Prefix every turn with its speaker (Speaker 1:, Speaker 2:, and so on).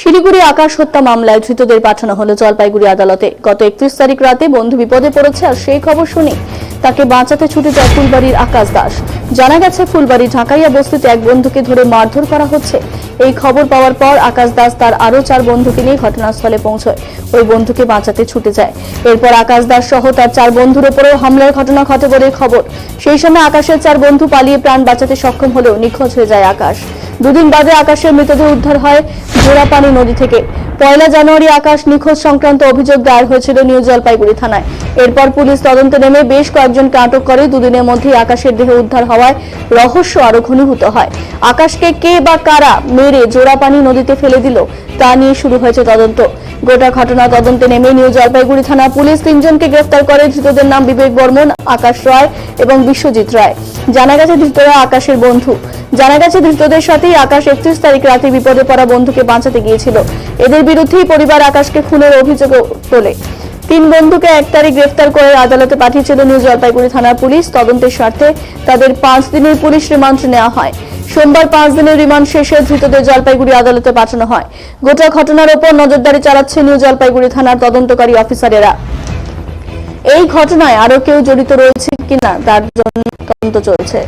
Speaker 1: শিলিগুড়ি আকাশ হত্যা মামলায় ধৃতদের পাঠানো হলো জলপাইগুড়ি আদালতে। গত একত্রিশ তারিখ রাতে বন্ধু বিপদে পড়েছে আর সেই খবর শুনে তাকে বাঁচাতে ছুটে যায় ফুলবাড়ির আকাশ দাস। জানা গেছে, ফুলবাড়ি, ঢাকাইয়া বস্তিতে এক বন্ধুকে ধরে মারধর করা হচ্ছে। এই খবর পাওয়ার পর আকাশ দাস তার আরও চার বন্ধুকে নিয়ে ঘটনাস্থলে পৌঁছয়। ওই বন্ধুকে বাঁচাতে ছুটে যায়। এরপর আকাশ দাস সহ তার চার বন্ধুর ওপরেও হামলার ঘটনা ঘটে বলে খবর। সেই সময় আকাশের চার বন্ধু পালিয়ে প্রাণ বাঁচাতে সক্ষম হলেও নিখোঁজ হয়ে যায় আকাশ। দুদিন বাদে আকাশের মৃতদেহ উদ্ধার হয় জোড়াপানি নদী থেকে। পয়লা জানুয়ারি আকাশ নিখোঁজ সংক্রান্ত অভিযোগ দায়ের হয়েছিল নিউ জলপাইগুড়ি থানায়। এরপর পুলিশ তদন্তে নেমে বেশ কয়েকজনকে আটক করে দুদিনের মধ্যেই আকাশের দেহ উদ্ধার হওয়ায় রহস্য আরও ঘনীভূত হয়। আকাশকে কে বা কারা মেরে জোড়াপানি নদীতে ফেলে দিল, তা নিয়ে শুরু হয়েছে তদন্ত। গোটা ঘটনা তদন্তে নেমে নিউ জলপাইগুড়ি থানা পুলিশ তিনজনকে গ্রেফতার করে, ধৃতদের নাম বিবেক বর্মন, আকাশ রায় এবং বিশ্বজিৎ রায়। জানা গেছে ধৃতরা আকাশের বন্ধু। জানা গেছে ধৃতদের সাথেই আকাশ একত্রিশ তারিখ রাতে বিপদে পড়া বন্ধুকে বাঁচাতে গিয়েছিল। এদের বিরুদ্ধেই পরিবার আকাশকে খুনের অভিযোগ তোলে। তিন বন্ধুকে এক তারিখ গ্রেফতার করে আদালতে পাঠিয়েছিল নিউ জলপাইগুড়ি থানার পুলিশ। তদন্তের স্বার্থে তাদের পাঁচ দিনের পুলিশ রিমান্ড নেওয়া হয়। সোমবার পাঁচ দিনের রিমান্ড শেষে ধৃতদের জলপাইগুড়ি আদালতে পাঠানো হয়। গোটা ঘটনার ওপর নজরদারি চালাচ্ছে নিউ জলপাইগুড়ি থানার তদন্তকারী অফিসারেরা। এই ঘটনায় আরও কেউ জড়িত রয়েছে কিনা তার জন্য তদন্ত চলছে।